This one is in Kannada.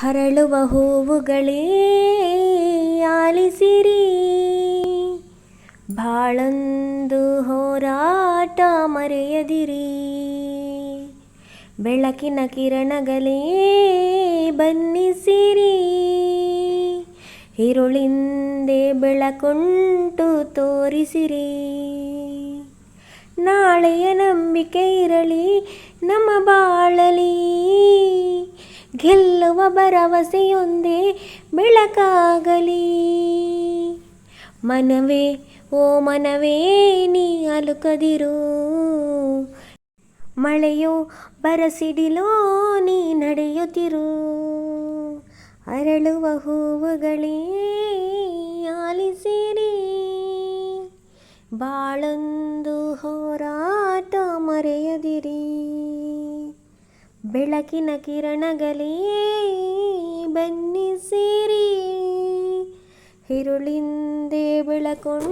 ಹರಳುವ ಹೂವುಗಳೇ ಆಲಿಸಿರಿ. ಬಾಳೊಂದು ಹೋರಾಟ ಮರೆಯದಿರಿ. ಬೆಳಕಿನ ಕಿರಣಗಳೇ ಬನ್ನಿಸಿರಿ. ಇರುಳಿಂದೆ ಬೆಳಕುಂಟು ತೋರಿಸಿರಿ. ನಾಳೆಯ ನಂಬಿಕೆ ಇರಲಿ, ನಮ್ಮ ಬಾಳಲಿ. ಗೆಲ್ಲುವ ಭರವಸೆಯೊಂದೇ ಬೆಳಕಾಗಲಿ. ಮನವೇ, ಓ ಮನವೇ, ನೀ ಅಲುಕದಿರು. ಮಳೆಯೋ, ಬರಸಿಡಿಲೋ, ನೀ ನಡೆಯುತ್ತಿರು. ಅರಳುವ ಹೂವುಗಳೇ, ಆಲಿಸಿರಿ. ಬಾಳೊಂದು ಹೋರಾಟ ಮರೆಯದಿರಿ. ಬೆಳಕಿನ ಕಿರಣಗಳೇ ಬನ್ನಿ ಸೇರಿ ಹಿರುಳಿಂದೆ ಬೆಳಕೊಂಡು